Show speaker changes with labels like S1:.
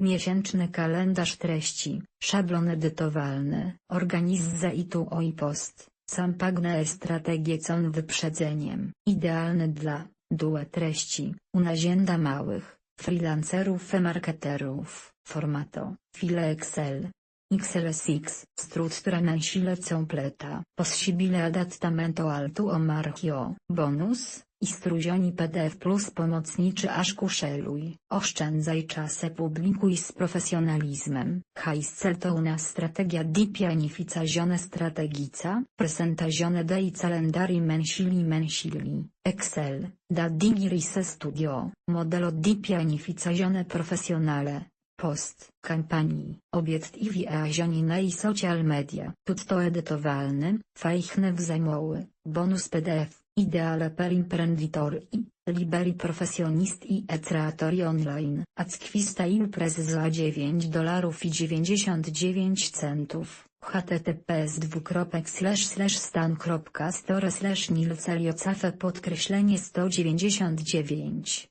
S1: Miesięczny kalendarz treści, szablon edytowalny, organizza i post, sampagne strategie con wyprzedzeniem. Idealny dla, due treści, u nazięda małych, freelancerów e marketerów, formato, file Excel. XLSX, struttura mensile completa, possibile adattamento al tuo marchio, bonus, istruzioni PDF plus pomocniczy aż kuszeluj, oszczędzaj czasę publikuj z profesjonalizmem. Hajscel to una strategia di pianificazione strategica, presentazione dei calendari mensili mensili, Excel, da digiris studio, modelo di pianificazione professionale. Post, kampanii, obiettivi e azioni nei social media. Tutto edytowalny, fajchne wzajmoły, bonus PDF, ideale per imprenditori, liberi professionisti e creatori online. Acquista il prez za 9 dolarów i 99 centów. https stan.store slash podkreślenie 199